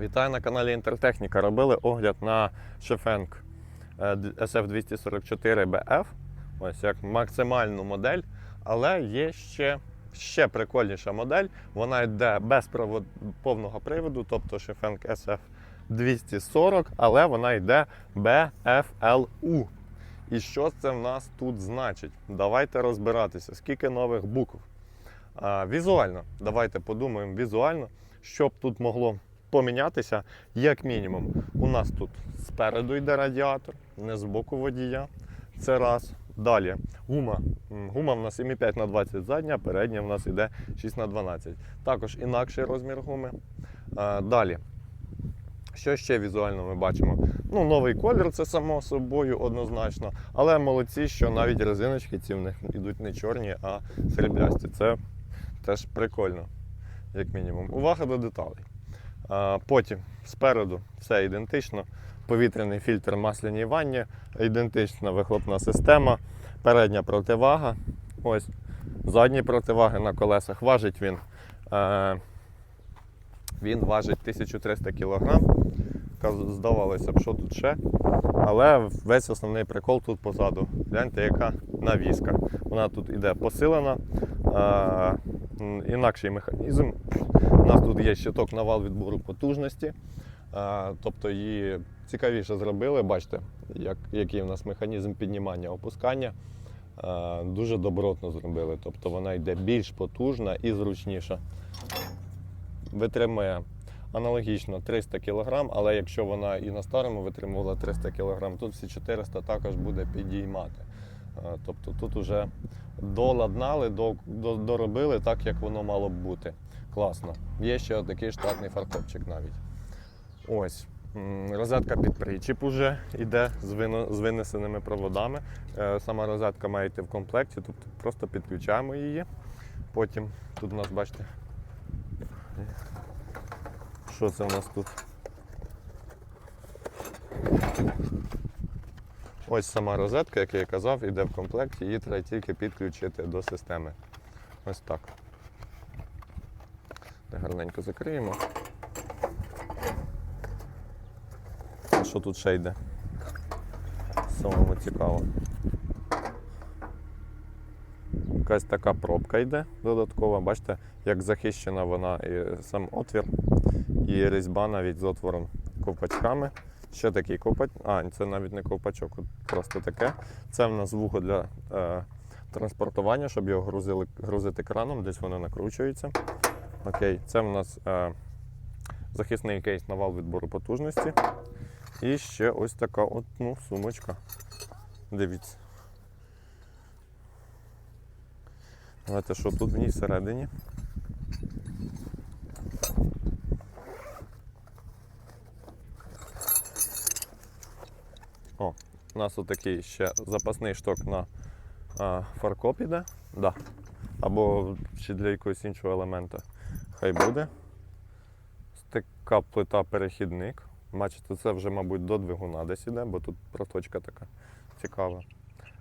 Вітаю на каналі Інтертехніка. Робили огляд на Shefeng е, SF244BF. Ось як максимальну модель. Але є ще, ще прикольніша модель. Вона йде без провод... повного приводу, тобто Shefeng SF240, але вона йде BFLU. І що це в нас тут значить? Давайте розбиратися, скільки нових букв. А, візуально, давайте подумаємо візуально, що б тут могло помінятися, як мінімум. У нас тут спереду йде радіатор, не з боку водія. Це раз. Далі гума. Гума в нас 7,5 на 20 задня, передня в нас йде 6 на 12. Також інакший розмір гуми. Далі. Що ще візуально ми бачимо? Ну, новий колір, це само собою однозначно. Але молодці, що навіть резиночки ці в них йдуть не чорні, а сріблясті. Це теж прикольно, як мінімум. Увага до деталей. Потім спереду все ідентично. Повітряний фільтр масляні ванні, ідентична вихлопна система, передня противага. Ось. Задні противаги на колесах. Важить він. Е, він важить 1300 кг. Здавалося б, що тут ще. Але весь основний прикол тут позаду. Гляньте, яка навіска. Вона тут іде посилена. Е, інакший механізм. У нас тут є щиток на вал відбору потужності. Тобто її цікавіше зробили. Бачите, як, який у нас механізм піднімання опускання. Дуже добротно зробили. Тобто вона йде більш потужна і зручніша. Витримує аналогічно 300 кг, але якщо вона і на старому витримувала 300 кг, тут всі 400 також буде підіймати. Тобто тут вже доладнали, до- до- доробили так, як воно мало б бути. Класно. Є ще такий штатний фаркопчик навіть. Ось. Розетка під причіп уже йде з, винесеними проводами. Е, Сама розетка має йти в комплекті, тобто просто підключаємо її. Потім тут у нас, бачите, що це у нас тут? Ось сама розетка, як я казав, йде в комплекті, її треба тільки підключити до системи. Ось. Так, Гарненько закриємо. А що тут ще йде? Самому цікаво. Якась така пробка йде додаткова. Бачите, як захищена вона і сам отвір, і різьба навіть з отвором ковпачками. Ще такий ковпач. А, це навіть не ковпачок, просто таке. Це в нас вухо для е, транспортування, щоб його грузили, грузити краном, десь воно накручується. Окей, це в нас е, захисний кейс на вал відбору потужності. І ще ось така от, ну, сумочка. Дивіться. Давайте, що тут в ній всередині. О, у нас отакий ще запасний шток на а, фаркоп іде. Да. Або ще для якогось іншого елемента. Хай буде. Така плита перехідник. Бачите, це вже, мабуть, до двигуна десь іде, бо тут проточка така цікава.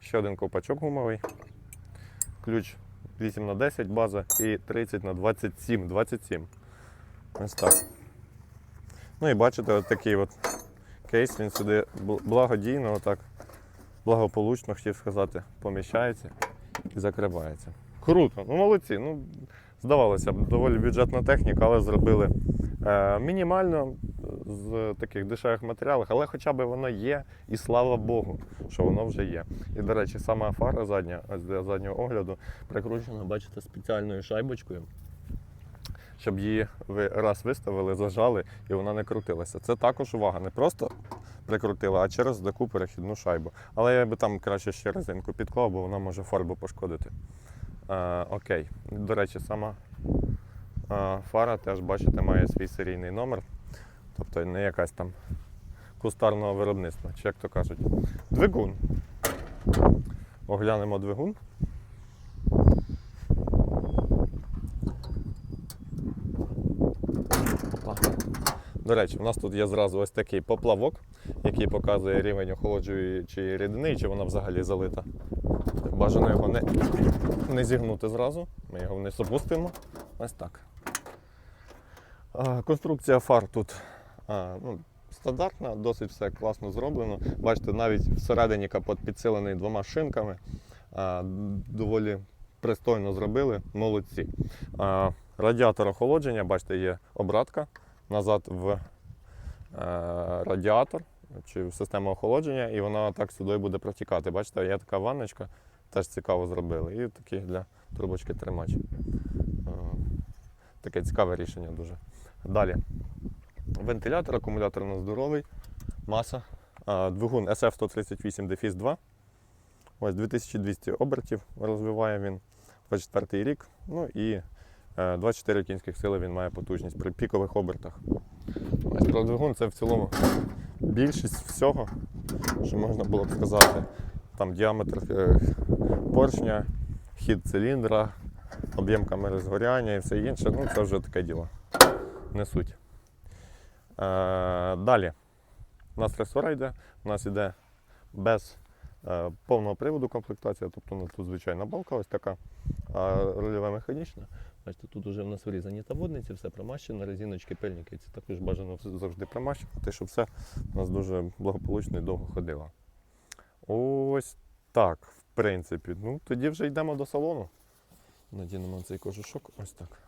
Ще один ковпачок гумовий. Ключ 8 на 10 база і 30 на 27. 27. Ось так. Ну і бачите, от такий от кейс, він сюди благодійно, отак, благополучно, хотів сказати, поміщається і закривається. Круто, ну молодці. Ну, здавалося б, доволі бюджетна техніка, але зробили е, мінімально з таких дешевих матеріалів, але хоча б воно є, і слава Богу, що воно вже є. І, до речі, сама фара задня, ось для заднього огляду, прикручена, бачите, спеціальною шайбочкою. Щоб її ви раз виставили, зажали і вона не крутилася. Це також увага. Не просто прикрутила, а через таку перехідну шайбу. Але я би там краще ще резинку підклав, бо вона може фарбу пошкодити. Е, окей. До речі, сама е, фара теж, бачите, має свій серійний номер. Тобто не якась там кустарного виробництва, чи як то кажуть. Двигун. Оглянемо двигун. До речі, у нас тут є зразу ось такий поплавок, який показує рівень охолоджуючої рідини, чи вона взагалі залита. Бажано його не, не зігнути зразу. Ми його вниз опустимо. Ось так. Конструкція фар тут А, ну, стандартна, досить все класно зроблено. Бачите, навіть всередині капот підсилений двома шинками. А, доволі пристойно зробили, молодці. А, радіатор охолодження, бачите, є обратка назад в е, радіатор чи в систему охолодження, і вона так сюди буде протікати. Бачите, є така ванночка, теж цікаво зробили. І такий для трубочки тримач. Е, Таке цікаве рішення дуже. Далі. Вентилятор, акумулятор у нас здоровий, маса. А, Двигун SF138 Дефіс 2. Ось 2200 обертів розвиває він. 24 рік. Ну і е, 24 кінських сили він має потужність при пікових обертах. Ось двигун це в цілому більшість всього, що можна було б сказати. Там діаметр е, поршня, хід циліндра, об'єм камери згоряння і все інше. Ну, це вже таке діло. Не суть. Е, далі. У нас ресора йде, у нас йде без е, повного приводу комплектація, тобто у нас тут звичайна балка, ось така а рульова механічна. Бачите, тут вже в нас врізані таводниці, все промащено, резиночки, пильники. Це також бажано завжди промащувати, щоб все у нас дуже благополучно і довго ходило. Ось так, в принципі. Ну, тоді вже йдемо до салону. Надінемо цей кожушок. Ось так.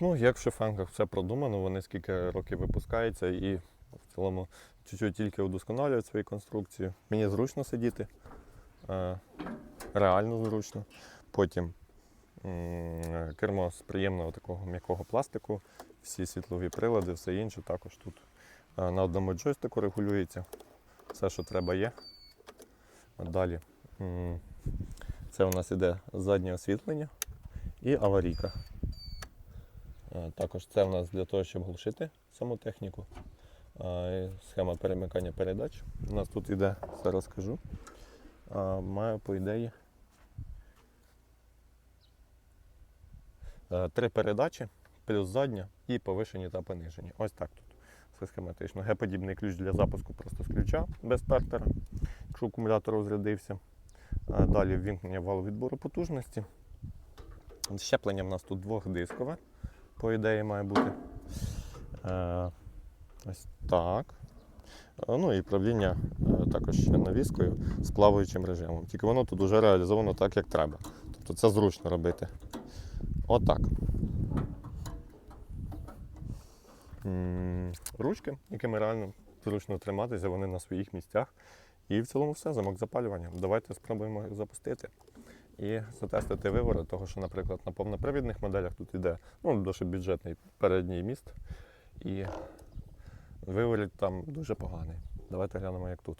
Ну як в шифенках все продумано, вони скільки років випускаються і в цілому чуть-чуть тільки удосконалюють свої конструкції. Мені зручно сидіти, е, реально зручно. Потім кермо з приємного такого м'якого пластику, всі світлові прилади, все інше також тут е, на одному джойстику регулюється. Все, що треба, є. Далі це у нас іде заднє освітлення і аварійка. Е, Також це в нас для того, щоб глушити саму техніку. Е, Схема перемикання передач. У нас тут іде, зараз скажу. Е, Маю по ідеї три передачі, плюс задня і повишені та понижені. Ось так тут. Все схематично. Г-подібний ключ для запуску просто з ключа без стартера, якщо акумулятор розрядився. Далі ввімкнення валу відбору потужності. Щеплення в нас тут двохдискове по ідеї має бути. Е, ось так. Е, Ну і правління е, також навіскою з плаваючим режимом. Тільки воно тут вже реалізовано так, як треба. Тобто це зручно робити. Отак. Ручки, якими реально зручно триматися, вони на своїх місцях. І в цілому все, замок запалювання. Давайте спробуємо запустити і затестити виворот, того, що, наприклад, на повнопривідних моделях тут йде ну, досить бюджетний передній міст, і виворіт там дуже поганий. Давайте глянемо, як тут.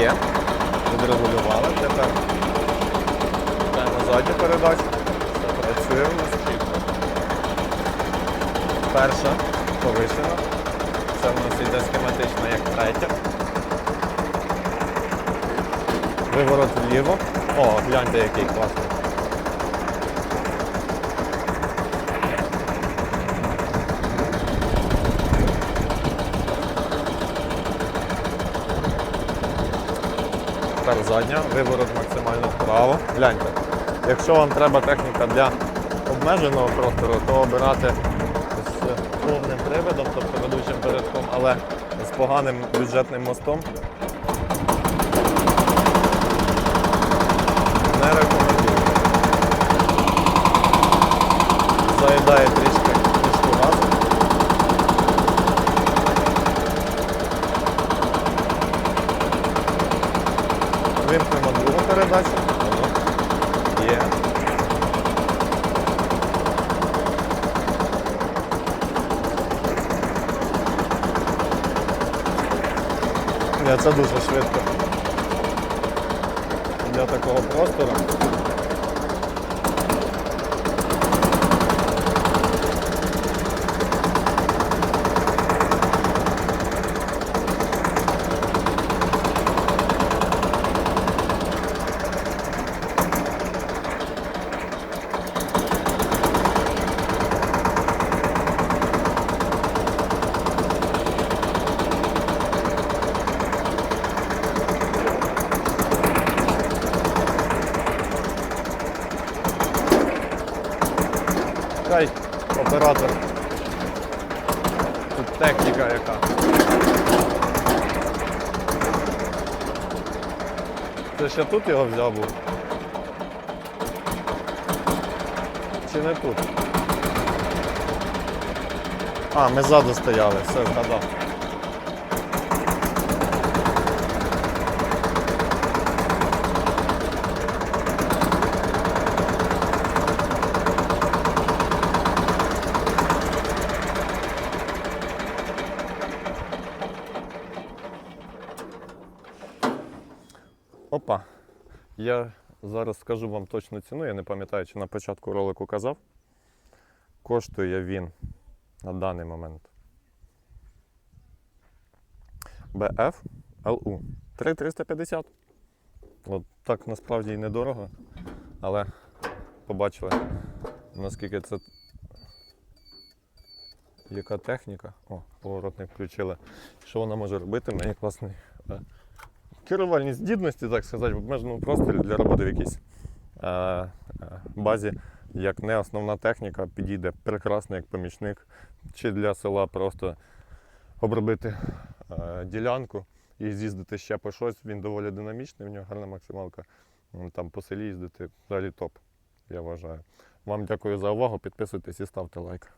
Є. Відрегулювали тепер. Задню передачу. Працює у нас. Перша повишена. Це в нас йде схематично як третя. Виворот вліво. О, гляньте, який класний. Тепер задня, виворот максимально вправо. Гляньте. Якщо вам треба техніка для обмеженого простору, то обирати з повним приводом, тобто ведучим передком, але з поганим бюджетним мостом. Не рекомендую. Заїдає Вимкнемо другу передачу. Є. Це дуже швидко. Для такого простору. Оператор. Тут техніка яка. Це ще тут його взяв був? Чи не тут? А, ми ззаду стояли, все, згадав. Я зараз скажу вам точну ціну, я не пам'ятаю, чи на початку ролику казав. Коштує він на даний момент. BF LU 3350. От так насправді і недорого, але побачили, наскільки це. Яка техніка? О, поворотник включили. Що вона може робити? Мені класний керувальні здібності, так сказати, в обмеженому просторі для роботи в якійсь е, е, базі, як не основна техніка, підійде прекрасно як помічник, чи для села просто обробити е, ділянку і з'їздити ще по щось. Він доволі динамічний, в нього гарна максималка. Там по селі їздити взагалі топ, я вважаю. Вам дякую за увагу. Підписуйтесь і ставте лайк.